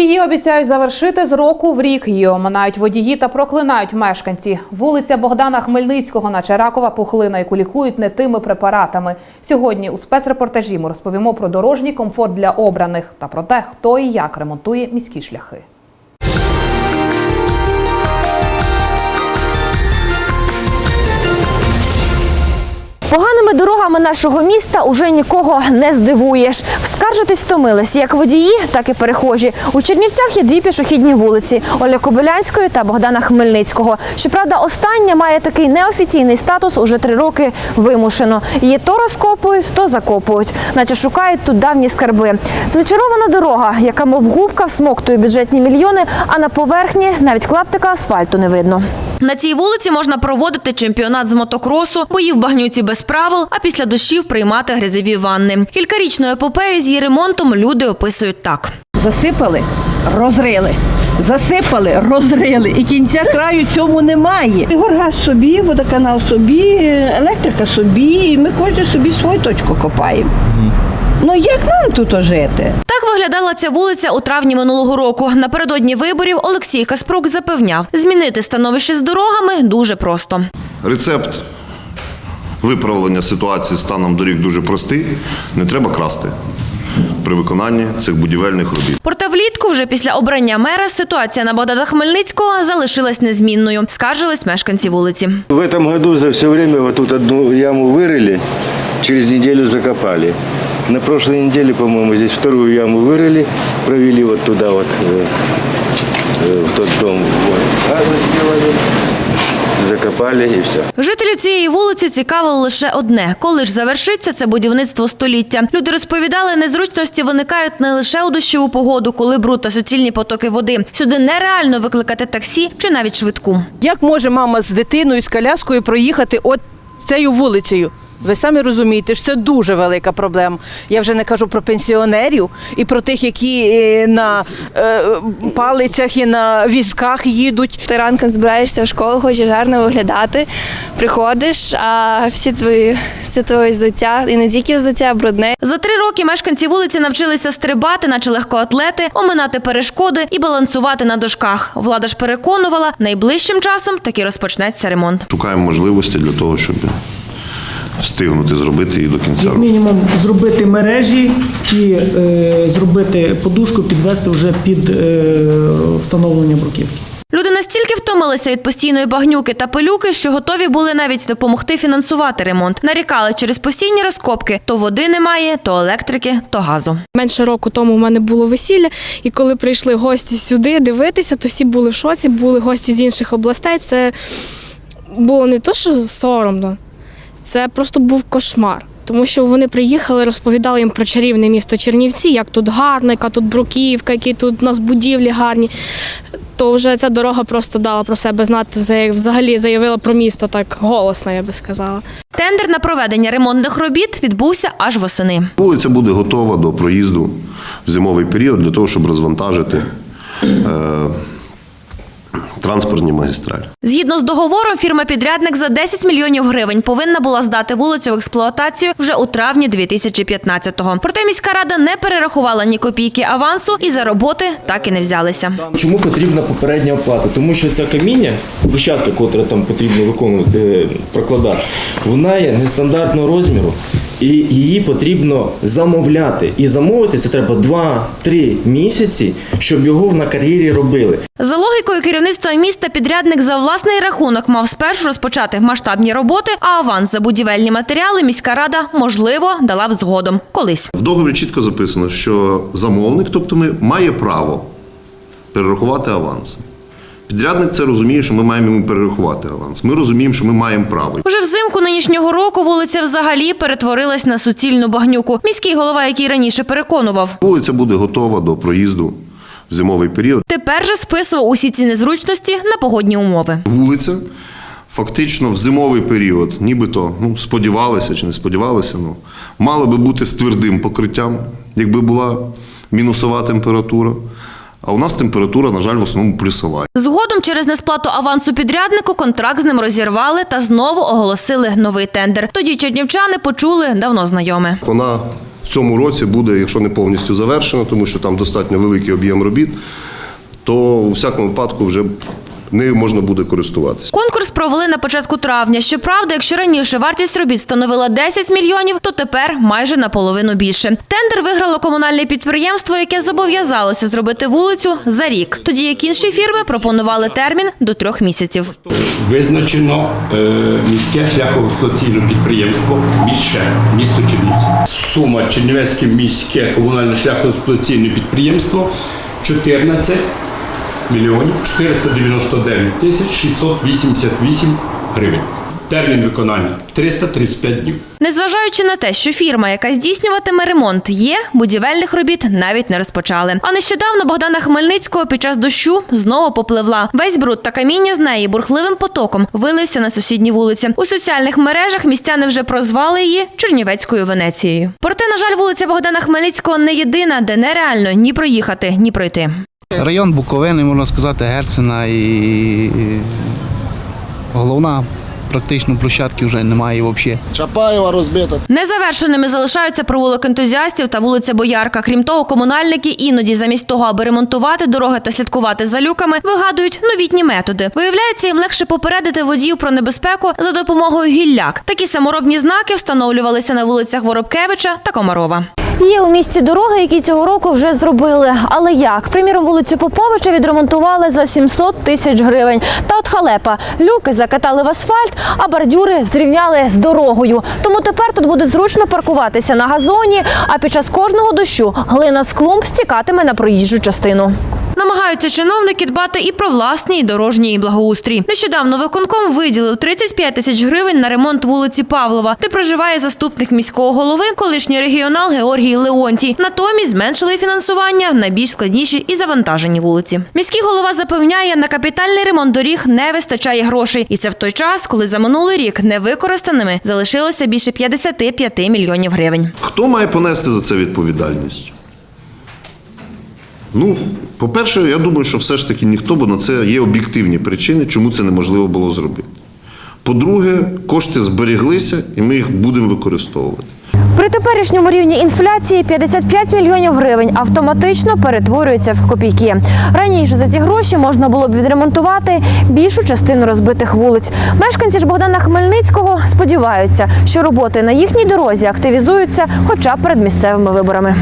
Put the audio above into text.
Її обіцяють завершити з року в рік. Її оминають водії та проклинають мешканці. Вулиця Богдана Хмельницького, наче ракова пухлина, яку лікують не тими препаратами. Сьогодні у спецрепортажі ми розповімо про дорожній комфорт для обраних та про те, хто і як ремонтує міські шляхи. Поганими дорогами нашого міста уже нікого не здивуєш. Вскаржитись втомились як водії, так і перехожі. У Чернівцях є дві пішохідні вулиці Оля Кобилянської та Богдана Хмельницького. Щоправда, остання має такий неофіційний статус уже три роки вимушено. Її то розкопують, то закопують, наче шукають тут давні скарби. Зачарована дорога, яка мов губка всмоктує бюджетні мільйони, а на поверхні навіть клаптика асфальту не видно. На цій вулиці можна проводити чемпіонат з мотокросу, бої в багнюці без правил, а після дощів приймати грязеві ванни. Кількарічну епопею з її ремонтом люди описують так. Засипали, розрили. Засипали, розрили. І кінця краю цьому немає. Горгаз собі, водоканал собі, електрика собі. І ми кожен собі свою точку копаємо. Ну як нам тут жити? Так виглядала ця вулиця у травні минулого року. Напередодні виборів Олексій Каспрук запевняв, змінити становище з дорогами дуже просто. Рецепт виправлення ситуації з станом доріг дуже простий. Не треба красти при виконанні цих будівельних робіт. Проте влітку, вже після обрання мера, ситуація на Богдана Хмельницького залишилась незмінною. Скаржились мешканці вулиці. В этом году за все время вот тут одну яму вырыли, через неделю закопали. На прошлой неделе, по-моему, здесь вторую яму вырыли, провели вот туда вот, э, э, в тот дом. Вот. Газы сделали, закопали и все. Жителів цієї вулиці цікавило лише одне: коли ж завершиться це будівництво століття. Люди розповідали, незручності виникають не лише у дощову погоду, коли бруд та суцільні потоки води. Сюди нереально викликати таксі чи навіть швидку. Як може мама з дитиною з коляскою проїхати от цією вулицею? Ви самі розумієте, що це дуже велика проблема. Я вже не кажу про пенсіонерів і про тих, які е, на е, палицях і на візках їдуть. Ти ранком збираєшся в школу, хочеш гарно виглядати, приходиш, а всі твої все твоє взуття, і не тільки взуття, брудне. За три роки мешканці вулиці навчилися стрибати, наче легкоатлети, оминати перешкоди і балансувати на дошках. Влада ж переконувала, найближчим часом таки розпочнеться ремонт. Шукаємо можливості для того, щоб встигнути зробити її до кінця Як року. мінімум зробити мережі і е, зробити подушку, підвести вже під е, встановлення бруківки. Люди настільки втомилися від постійної багнюки та пилюки, що готові були навіть допомогти фінансувати ремонт. Нарікали через постійні розкопки: то води немає, то електрики, то газу. Менше року тому в мене було весілля, і коли прийшли гості сюди дивитися, то всі були в шоці, були гості з інших областей. Це було не то, що соромно, це просто був кошмар. Тому що вони приїхали, розповідали їм про чарівне місто Чернівці, як тут гарно, яка тут бруківка, які тут у нас будівлі гарні. То вже ця дорога просто дала про себе знати, вза- взагалі заявила про місто так голосно, я би сказала. Тендер на проведення ремонтних робіт відбувся аж восени. Вулиця буде готова до проїзду в зимовий період для того, щоб розвантажити е, транспортні магістралі. Згідно з договором, фірма-підрядник за 10 мільйонів гривень повинна була здати вулицю в експлуатацію вже у травні 2015-го. Проте міська рада не перерахувала ні копійки авансу і за роботи так і не взялися. Чому потрібна попередня оплата? Тому що ця каміння, брусчатка, котра там потрібно виконувати, е, прокладати, вона є нестандартного розміру. І її потрібно замовляти. І замовити це треба 2-3 місяці, щоб його на кар'єрі робили. За логікою керівництва міста, підрядник за власний рахунок мав спершу розпочати масштабні роботи, а аванс за будівельні матеріали міська рада, можливо, дала б згодом колись. В договорі чітко записано, що замовник, тобто ми, має право перерахувати аванс. Підрядник це розуміє, що ми маємо йому перерахувати аванс. Ми розуміємо, що ми маємо право. Уже взимку нинішнього року вулиця взагалі перетворилась на суцільну багнюку. Міський голова, який раніше переконував. Вулиця буде готова до проїзду в зимовий період. Тепер же списував усі ці незручності на погодні умови. Вулиця фактично в зимовий період, нібито ну, сподівалися чи не сподівалися, ну, мала би бути з твердим покриттям, якби була мінусова температура. А у нас температура, на жаль, в основному плюсова. Згодом через несплату авансу підряднику контракт з ним розірвали та знову оголосили новий тендер. Тоді чернівчани почули давно знайоме. Вона в цьому році буде, якщо не повністю завершена, тому що там достатньо великий об'єм робіт, то у всякому випадку вже нею можна буде користуватися. Конкурс провели на початку травня. Щоправда, якщо раніше вартість робіт становила 10 мільйонів, то тепер майже наполовину більше. Тендер виграло комунальне підприємство, яке зобов'язалося зробити вулицю за рік. Тоді як інші фірми пропонували термін до трьох місяців. Визначено е, міське шляхоексплуатаційне підприємство «Міще», місто Чернівці. Сума Чернівецьке міське комунальне шляхоексплуатаційне підприємство 14 мільйонів 499 тисяч 688 гривень. Термін виконання 335 днів. Незважаючи на те, що фірма, яка здійснюватиме ремонт, є, будівельних робіт навіть не розпочали. А нещодавно Богдана Хмельницького під час дощу знову попливла. Весь бруд та каміння з неї бурхливим потоком вилився на сусідні вулиці. У соціальних мережах містяни вже прозвали її Чернівецькою Венецією. Проте, на жаль, вулиця Богдана Хмельницького не єдина, де нереально ні проїхати, ні пройти. Район Буковини, можна сказати, Герцена і головна практично площадки вже немає взагалі. Чапаєва розбита. Незавершеними залишаються провулок ентузіастів та вулиця Боярка. Крім того, комунальники іноді замість того, аби ремонтувати дороги та слідкувати за люками, вигадують новітні методи. Виявляється, їм легше попередити водіїв про небезпеку за допомогою гілляк. Такі саморобні знаки встановлювалися на вулицях Воробкевича та Комарова. Є у місті дороги, які цього року вже зробили. Але як? Приміром, вулицю Поповича відремонтували за 700 тисяч гривень. Та от халепа. Люки закатали в асфальт, а бордюри зрівняли з дорогою. Тому тепер тут буде зручно паркуватися на газоні, а під час кожного дощу глина з клумб стікатиме на проїжджу частину. Намагаються чиновники дбати і про власний дорожній благоустрій. Нещодавно виконком виділив 35 тисяч гривень на ремонт вулиці Павлова, де проживає заступник міського голови, колишній регіонал Георгій Леонтій. Натомість зменшили фінансування на більш складніші і завантажені вулиці. Міський голова запевняє, на капітальний ремонт доріг не вистачає грошей, і це в той час, коли за минулий рік невикористаними залишилося більше 55 мільйонів гривень. Хто має понести за це відповідальність? Ну, по-перше, я думаю, що все ж таки ніхто, бо на це є об'єктивні причини, чому це неможливо було зробити. По-друге, кошти зберіглися і ми їх будемо використовувати. При теперішньому рівні інфляції 55 мільйонів гривень автоматично перетворюються в копійки. Раніше за ці гроші можна було б відремонтувати більшу частину розбитих вулиць. Мешканці ж Богдана Хмельницького сподіваються, що роботи на їхній дорозі активізуються хоча б перед місцевими виборами.